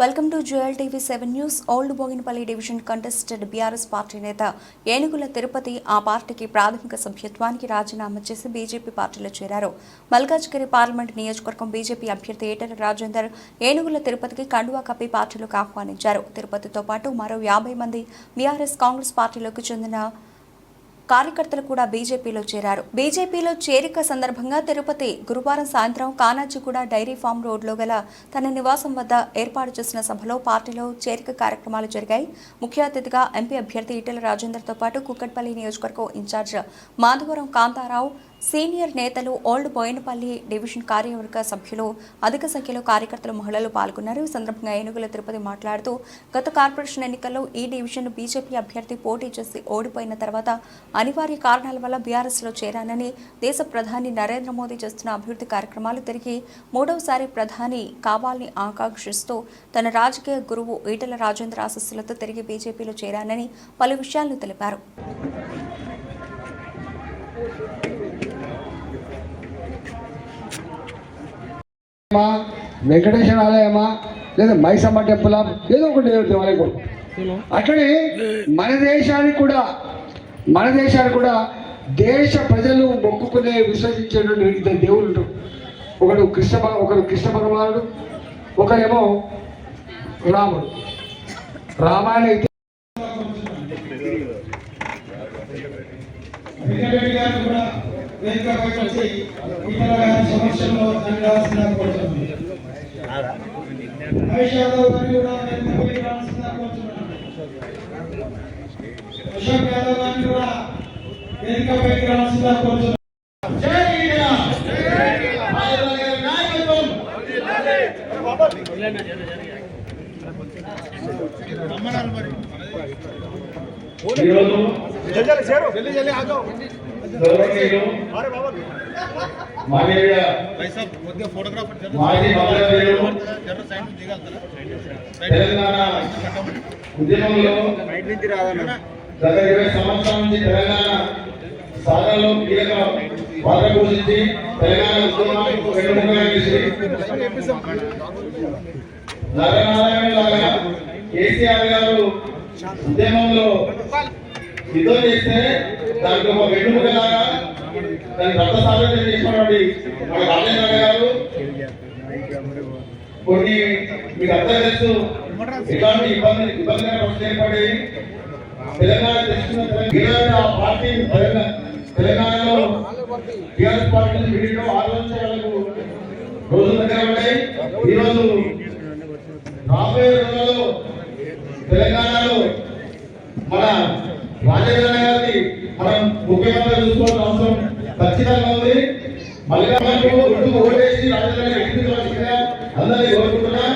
Welcome to Jewel TV seven news old Boginapalli division contested BRS party నేత ఏనుగుల తిరుపతి ఆ పార్టీకి ప్రాథమిక సభ్యత్వానికి రాజీనామా చేసి బీజేపీ పార్టీలో చేరారు. మల్కాజ్గిరి పార్లమెంట్ నియోజకవర్గం బీజేపీ అభ్యర్థి ఏటల రాజేందర్ ఏనుగుల తిరుపతికి కండువా కప్పి పార్టీలోకి ఆహ్వానించారు. తిరుపతితో పాటు మరో యాభై మంది బీఆర్ఎస్ కాంగ్రెస్ పార్టీలోకి చెందిన కార్యకర్తలు కూడా బీజేపీలో చేరారు. బీజేపీలో చేరిక సందర్భంగా తిరుపతి గురువారం సాయంత్రం కానాజీగూడ డైరీ ఫామ్ రోడ్లో గల తన నివాసం వద్ద ఏర్పాటు చేసిన సభలో పార్టీలో చేరిక కార్యక్రమాలు జరిగాయి. ముఖ్య అతిథిగా ఎంపీ అభ్యర్థి ఈటెల రాజేందర్తో పాటు కుక్కట్పల్లి నియోజకవర్గం ఇన్ఛార్జ్ మాధవరం కాంతారావు సీనియర్ నేతలు ఓల్డ్ బోయినపల్లి డివిజన్ కార్యవర్గ సభ్యులు అధిక సంఖ్యలో కార్యకర్తలు మహిళలు పాల్గొన్నారు. ఈ సందర్భంగా ఏనుగుల తిరుపతి మాట్లాడుతూ గత కార్పొరేషన్ ఎన్నికల్లో ఈ డివిజన్ బీజేపీ అభ్యర్థి పోటీ చేసి ఓడిపోయిన తర్వాత అనివార్య కారణాల వల్ల బీఆర్ఎస్లో చేరానని దేశ ప్రధాని నరేంద్ర మోదీ చేస్తున్న అభివృద్ధి కార్యక్రమాలు తిరిగి మూడవసారి ప్రధాని కావాలని ఆకాంక్షిస్తూ తన రాజకీయ గురువు ఈటల రాజేంద్ర ఆశస్సులతో తిరిగి బీజేపీలో చేరానని పలు విషయాలను తెలిపారు. వెంకటేశ్వర ఆలయమా లేదా మైసమ్మ టెంపుల్ ఏదో ఒకటి దేవాలయం అట్లనే మన దేశానికి కూడా మన దేశానికి కూడా దేశ ప్రజలు మొక్కుకునే విశ్వసించేటువంటి ఇద్దరు దేవుళ్ళు ఉంటారు. ఒకడు కృష్ణ భగ- ఒకడు కృష్ణ భగవానుడు ఒకరేమో రాముడు. రామాయణ అయితే వేదికపై వచ్చి ఇతర సమక్షంలో జరగాల్సిన కోరుతుంది మహేష్ యాదవ్ గారిని కూడా వేదికపై రావాల్సిన కోరుతున్నాను అశోక్ యాదవ్ గారిని కూడా వేదికపై రావాల్సిన కోరుతున్నాను జై ఇండియా ఆదివారం గారి నాయకత్వం ఈరోజు గౌరవనీయులు మానవీయ మాజీ మంత్రివర్యులు తెలంగాణ. ఉద్యమంలో గత ఇరవై సంవత్సరాల నుంచి తెలంగాణ సాధనలో కీలక పాత్ర పోషించి తెలంగాణ ఉద్యమానికి వెన్నుముకగా నిలిచి నరనారాయణ లాగా కేసీఆర్ గారు ఉద్యమంలో యుద్ధం చేస్తే దానికి ఒక వెన్నుముకలాగా రక్త రక్తసాధన చేసినటువంటి మన రాజేంద్ర గారు. కొన్ని మీకు అర్థం తెలుసు ఎలాంటి ఇబ్బంది ఇబ్బందికర పరిస్థితి తెలంగాణ తెచ్చుకున్న తెలంగాణ ఆ పార్టీ తెలంగాణలో టీఆర్ఎస్ పార్టీ నుంచి విడిలో ఆలోచించగలకు రోజుల దగ్గర ఉన్నాయి ఈరోజు రాబోయే రోజుల్లో తెలంగాణలో మన రాజేంద్ర ముఖ్యమంత్రి చూసుకోవాల్సిన అవసరం ఖచ్చితంగా ఉంది. మళ్ళీ ఓటేసి రాజధాని అందరినీ కోరుకుంటున్నా.